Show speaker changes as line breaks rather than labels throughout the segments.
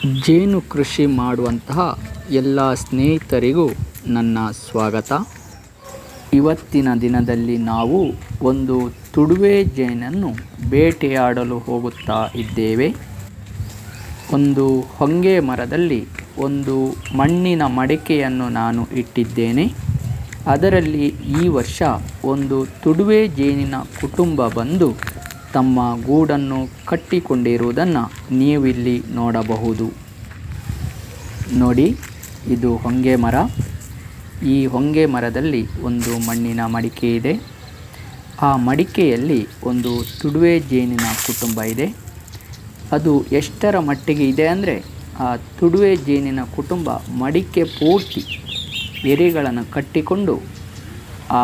ಜೇನು ಕೃಷಿ ಮಾಡುವಂತಹ ಎಲ್ಲ ಸ್ನೇಹಿತರಿಗೂ ನನ್ನ ಸ್ವಾಗತ. ಇವತ್ತಿನ ದಿನದಲ್ಲಿ ನಾವು ಒಂದು ತುಡುವೆ ಜೇನನ್ನು ಬೇಟೆಯಾಡಲು ಹೋಗುತ್ತಾ ಇದ್ದೇವೆ. ಒಂದು ಹೊಂಗೆ ಮರದಲ್ಲಿ ಒಂದು ಮಣ್ಣಿನ ಮಡಿಕೆಯನ್ನು ನಾನು ಇಟ್ಟಿದ್ದೇನೆ. ಅದರಲ್ಲಿ ಈ ವರ್ಷ ಒಂದು ತುಡುವೆ ಜೇನಿನ ಕುಟುಂಬ ಬಂದು ತಮ್ಮ ಗೂಡನ್ನು ಕಟ್ಟಿಕೊಂಡಿರುವುದನ್ನು ನೀವಿಲ್ಲಿ ನೋಡಬಹುದು. ನೋಡಿ, ಇದು ಹೊಂಗೆ ಮರ. ಈ ಹೊಂಗೆ ಮರದಲ್ಲಿ ಒಂದು ಮಣ್ಣಿನ ಮಡಿಕೆ ಇದೆ. ಆ ಮಡಿಕೆಯಲ್ಲಿ ಒಂದು ತುಡುವೆ ಜೇನಿನ ಕುಟುಂಬ ಇದೆ. ಅದು ಎಷ್ಟರ ಮಟ್ಟಿಗೆ ಇದೆ ಅಂದರೆ, ಆ ತುಡುವೆ ಜೇನಿನ ಕುಟುಂಬ ಮಡಿಕೆ ಪೂರ್ತಿ ಎರೆಗಳನ್ನು ಕಟ್ಟಿಕೊಂಡು, ಆ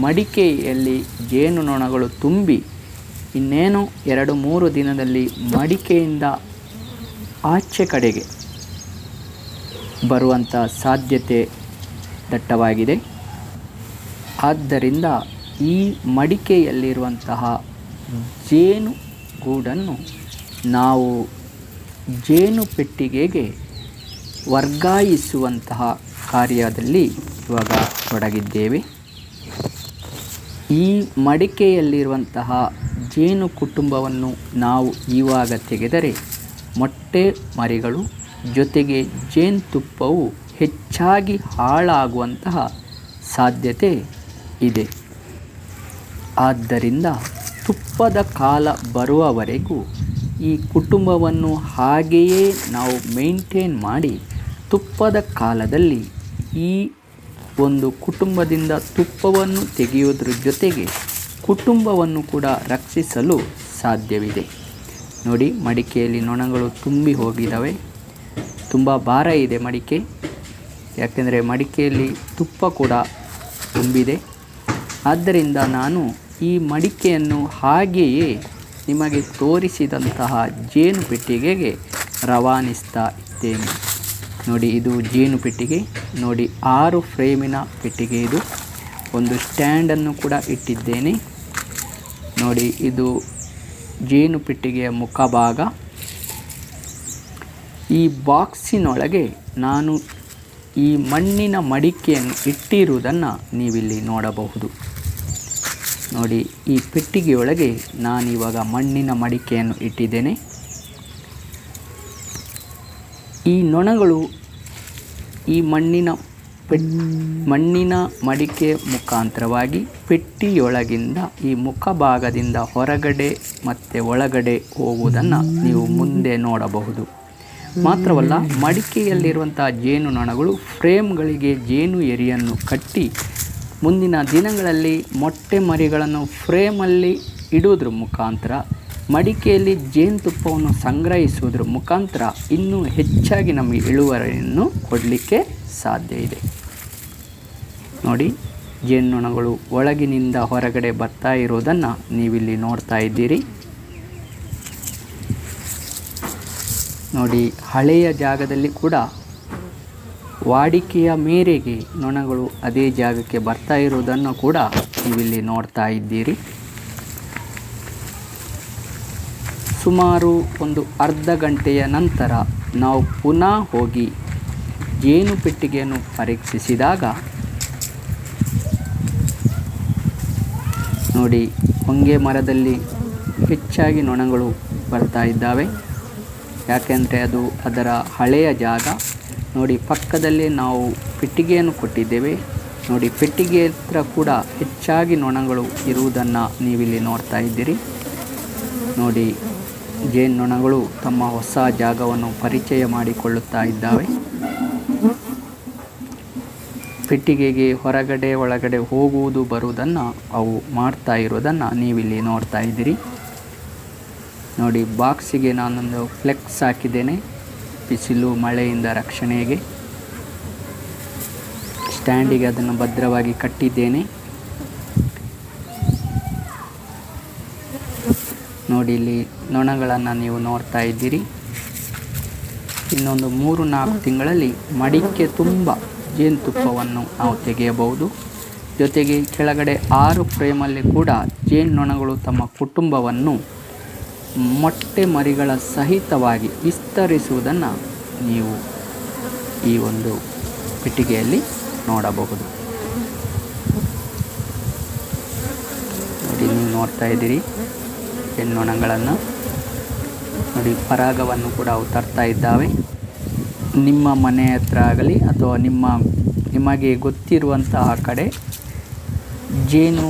ಮಡಿಕೆಯಲ್ಲಿ ಜೇನುನೊಣಗಳು ತುಂಬಿ ಇನ್ನೇನು ಎರಡು ಮೂರು ದಿನದಲ್ಲಿ ಮಡಿಕೆಯಿಂದ ಆಚೆ ಕಡೆಗೆ ಬರುವಂಥ ಸಾಧ್ಯತೆ ದಟ್ಟವಾಗಿದೆ. ಆದ್ದರಿಂದ ಈ ಮಡಿಕೆಯಲ್ಲಿರುವಂತಹ ಜೇನು ಗೂಡನ್ನು ನಾವು ಜೇನು ಪೆಟ್ಟಿಗೆಗೆ ವರ್ಗಾಯಿಸುವಂತಹ ಕಾರ್ಯದಲ್ಲಿ ಇವಾಗ ತೊಡಗಿದ್ದೇವೆ. ಈ ಮಡಿಕೆಯಲ್ಲಿರುವಂತಹ ಜೇನು ಕುಟುಂಬವನ್ನು ನಾವು ಇವಾಗ ತೆಗೆದರೆ ಮೊಟ್ಟೆ ಮರಿಗಳು ಜೊತೆಗೆ ಜೇನುತುಪ್ಪವು ಹೆಚ್ಚಾಗಿ ಹಾಳಾಗುವಂತಹ ಸಾಧ್ಯತೆ ಇದೆ. ಆದ್ದರಿಂದ ತುಪ್ಪದ ಕಾಲ ಬರುವವರೆಗೂ ಈ ಕುಟುಂಬವನ್ನು ಹಾಗೆಯೇ ನಾವು ಮೇಂಟೈನ್ ಮಾಡಿ ತುಪ್ಪದ ಕಾಲದಲ್ಲಿ ಈ ಒಂದು ಕುಟುಂಬದಿಂದ ತುಪ್ಪವನ್ನು ತೆಗೆಯುವುದರ ಜೊತೆಗೆ ಕುಟುಂಬವನ್ನು ಕೂಡ ರಕ್ಷಿಸಲು ಸಾಧ್ಯವಿದೆ. ನೋಡಿ, ಮಡಿಕೆಯಲ್ಲಿ ನೊಣಗಳು ತುಂಬಿ ಹೋಗಿದ್ದಾವೆ. ತುಂಬ ಭಾರ ಇದೆ ಮಡಿಕೆ. ಯಾಕೆಂದರೆ ಮಡಿಕೆಯಲ್ಲಿ ತುಪ್ಪ ಕೂಡ ತುಂಬಿದೆ. ಆದ್ದರಿಂದ ನಾನು ಈ ಮಡಿಕೆಯನ್ನು ಹಾಗೆಯೇ ನಿಮಗೆ ತೋರಿಸಿದಂತಹ ಜೇನು ಪೆಟ್ಟಿಗೆಗೆ ರವಾನಿಸ್ತಾ ಇದ್ದೇನೆ. ನೋಡಿ, ಇದು ಜೇನು ಪೆಟ್ಟಿಗೆ. ನೋಡಿ, ಆರು ಫ್ರೇಮಿನ ಪೆಟ್ಟಿಗೆ ಇದು. ಒಂದು ಸ್ಟ್ಯಾಂಡನ್ನು ಕೂಡ ಇಟ್ಟಿದ್ದೇನೆ. ನೋಡಿ, ಇದು ಜೇನು ಪೆಟ್ಟಿಗೆಯ ಮುಖಭಾಗ. ಈ ಬಾಕ್ಸಿನೊಳಗೆ ನಾನು ಈ ಮಣ್ಣಿನ ಮಡಿಕೆಯನ್ನು ಇಟ್ಟಿರುವುದನ್ನು ನೀವಿಲ್ಲಿ ನೋಡಬಹುದು. ನೋಡಿ, ಈ ಪೆಟ್ಟಿಗೆಯೊಳಗೆ ನಾನಿವಾಗ ಮಣ್ಣಿನ ಮಡಿಕೆಯನ್ನು ಇಟ್ಟಿದ್ದೇನೆ. ಈ ನೊಣಗಳು ಈ ಮಣ್ಣಿನ ಮಣ್ಣಿನ ಮಡಿಕೆ ಮುಖಾಂತರವಾಗಿ ಪೆಟ್ಟಿಯೊಳಗಿಂದ ಈ ಮುಖಭಾಗದಿಂದ ಹೊರಗಡೆ ಮತ್ತೆ ಒಳಗಡೆ ಹೋಗುವುದನ್ನು ನೀವು ಮುಂದೆ ನೋಡಬಹುದು. ಮಾತ್ರವಲ್ಲ, ಮಡಿಕೆಯಲ್ಲಿರುವಂತಹ ಜೇನು ನೊಣಗಳು ಫ್ರೇಮ್ಗಳಿಗೆ ಜೇನು ಎರಿಯನ್ನು ಕಟ್ಟಿ ಮುಂದಿನ ದಿನಗಳಲ್ಲಿ ಮೊಟ್ಟೆ ಮರಿಗಳನ್ನು ಫ್ರೇಮಲ್ಲಿ ಇಡುವುದ್ರ ಮುಖಾಂತರ ಮಡಿಕೆಯಲ್ಲಿ ಜೇನುತುಪ್ಪವನ್ನು ಸಂಗ್ರಹಿಸುವುದರ ಮುಖಾಂತರ ಇನ್ನೂ ಹೆಚ್ಚಾಗಿ ನಮಗೆ ಇಳುವರಿಯನ್ನು ಕೊಡಲಿಕ್ಕೆ ಸಾಧ್ಯ ಇದೆ. ನೋಡಿ, ಜೇನುನೊಣಗಳು ಒಳಗಿನಿಂದ ಹೊರಗಡೆ ಬರ್ತಾ ಇರೋದನ್ನು ನೀವಿಲ್ಲಿ ನೋಡ್ತಾ ಇದ್ದೀರಿ. ನೋಡಿ, ಹಳೆಯ ಜಾಗದಲ್ಲಿ ಕೂಡ ವಾಡಿಕೆಯ ಮೇರೆಗೆ ನೊಣಗಳು ಅದೇ ಜಾಗಕ್ಕೆ ಬರ್ತಾ ಇರುವುದನ್ನು ಕೂಡ ನೀವಿಲ್ಲಿ ನೋಡ್ತಾ ಇದ್ದೀರಿ. ಸುಮಾರು ಒಂದು ಅರ್ಧ ಗಂಟೆಯ ನಂತರ ನಾವು ಪುನಃ ಹೋಗಿ ಜೇನು ಪೆಟ್ಟಿಗೆಯನ್ನು ಪರೀಕ್ಷಿಸಿದಾಗ ನೋಡಿ, ಹೊಂಗೆ ಮರದಲ್ಲಿ ಹೆಚ್ಚಾಗಿ ನೊಣಗಳು ಬರ್ತಾ ಇದ್ದಾವೆ. ಯಾಕೆಂದರೆ ಅದು ಅದರ ಹಳೆಯ ಜಾಗ. ನೋಡಿ, ಪಕ್ಕದಲ್ಲಿ ನಾವು ಪೆಟ್ಟಿಗೆಯನ್ನು ಕೊಟ್ಟಿದ್ದೇವೆ. ನೋಡಿ, ಪೆಟ್ಟಿಗೆ ಹತ್ರ ಕೂಡ ಹೆಚ್ಚಾಗಿ ನೊಣಗಳು ಇರುವುದನ್ನು ನೀವಿಲ್ಲಿ ನೋಡ್ತಾ ಇದ್ದೀರಿ. ನೋಡಿ ಜೇನುನೊಣಗಳು ತಮ್ಮ ಹೊಸ ಜಾಗವನ್ನು ಪರಿಚಯ ಮಾಡಿಕೊಳ್ಳುತ್ತಾ ಇದ್ದಾವೆ. ಪೆಟ್ಟಿಗೆಗೆ ಹೊರಗಡೆ ಒಳಗಡೆ ಹೋಗುವುದು ಬರುವುದನ್ನು ಅವು ಮಾಡ್ತಾ ಇರೋದನ್ನು ನೀವಿಲ್ಲಿ ನೋಡ್ತಾ ಇದ್ದೀರಿ. ನೋಡಿ, ಬಾಕ್ಸಿಗೆ ನಾನೊಂದು ಫ್ಲೆಕ್ಸ್ ಹಾಕಿದ್ದೇನೆ. ಬಿಸಿಲು, ಮಳೆಯಿಂದ ರಕ್ಷಣೆಗೆ. ಸ್ಟ್ಯಾಂಡಿಗೆ ಅದನ್ನು ಭದ್ರವಾಗಿ ಕಟ್ಟಿದ್ದೇನೆ. ನೋಡಿ ಇಲ್ಲಿ ನೊಣಗಳನ್ನು ನೀವು ನೋಡ್ತಾ ಇದ್ದೀರಿ. ಇನ್ನೊಂದು ಮೂರು ನಾಲ್ಕು ತಿಂಗಳಲ್ಲಿ ಮಡಿಕೆ ತುಂಬ ಜೇನುತುಪ್ಪವನ್ನು ನಾವು ತೆಗೆಯಬಹುದು. ಜೊತೆಗೆ ಕೆಳಗಡೆ ಆರು ಫ್ರೇಮಲ್ಲಿ ಕೂಡ ಜೇನು ನೊಣಗಳು ತಮ್ಮ ಕುಟುಂಬವನ್ನು ಮೊಟ್ಟೆ ಮರಿಗಳ ಸಹಿತವಾಗಿ ವಿಸ್ತರಿಸುವುದನ್ನು ನೀವು ಈ ಒಂದು ಪೆಟ್ಟಿಗೆಯಲ್ಲಿ ನೋಡಬಹುದು. ನೋಡಿ, ನೀವು ನೋಡ್ತಾ ಇದ್ದೀರಿ. ಹೆಣ್ಣೊಣಗಳನ್ನು ನೋಡಿ, ಪರಾಗವನ್ನು ಕೂಡ ಅವು ತರ್ತಾ ಇದ್ದಾವೆ. ನಿಮ್ಮ ಮನೆ ಹತ್ರ ಆಗಲಿ ಅಥವಾ ನಿಮ್ಮ, ನಿಮಗೆ ಗೊತ್ತಿರುವಂತಹ ಕಡೆ ಜೇನು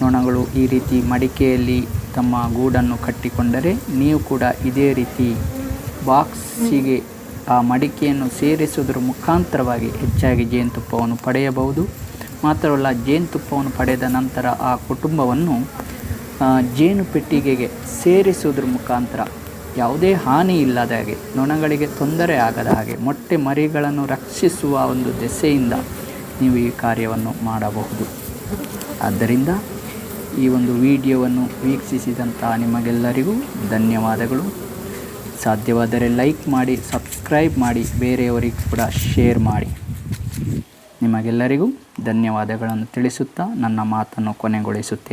ನೊಣಗಳು ಈ ರೀತಿ ಮಡಿಕೆಯಲ್ಲಿ ತಮ್ಮ ಗೂಡನ್ನು ಕಟ್ಟಿಕೊಂಡರೆ ನೀವು ಕೂಡ ಇದೇ ರೀತಿ ಬಾಕ್ಸಿಗೆ ಆ ಮಡಿಕೆಯನ್ನು ಸೇರಿಸುವುದರ ಮುಖಾಂತರವಾಗಿ ಹೆಚ್ಚಾಗಿ ಜೇನುತುಪ್ಪವನ್ನು ಪಡೆಯಬಹುದು. ಮಾತ್ರವಲ್ಲ, ಜೇನುತುಪ್ಪವನ್ನು ಪಡೆದ ನಂತರ ಆ ಕುಟುಂಬವನ್ನು ಜೇನು ಪೆಟ್ಟಿಗೆಗೆ ಸೇರಿಸುವುದ್ರ ಮುಖಾಂತರ ಯಾವುದೇ ಹಾನಿ ಇಲ್ಲದ ಹಾಗೆ, ನೊಣಗಳಿಗೆ ತೊಂದರೆ ಆಗದ ಹಾಗೆ, ಮೊಟ್ಟೆ ಮರಿಗಳನ್ನು ರಕ್ಷಿಸುವ ಒಂದು ದೆಸೆಯಿಂದ ನೀವು ಈ ಕಾರ್ಯವನ್ನು ಮಾಡಬಹುದು. ಆದ್ದರಿಂದ ಈ ಒಂದು ವಿಡಿಯೋವನ್ನು ವೀಕ್ಷಿಸಿದಂತಹ ನಿಮಗೆಲ್ಲರಿಗೂ ಧನ್ಯವಾದಗಳು. ಸಾಧ್ಯವಾದರೆ ಲೈಕ್ ಮಾಡಿ, ಸಬ್ಸ್ಕ್ರೈಬ್ ಮಾಡಿ, ಬೇರೆಯವರಿಗೂ ಕೂಡ ಶೇರ್ ಮಾಡಿ. ನಿಮಗೆಲ್ಲರಿಗೂ ಧನ್ಯವಾದಗಳನ್ನು ತಿಳಿಸುತ್ತಾ ನನ್ನ ಮಾತನ್ನು ಕೊನೆಗೊಳಿಸುತ್ತೇನೆ.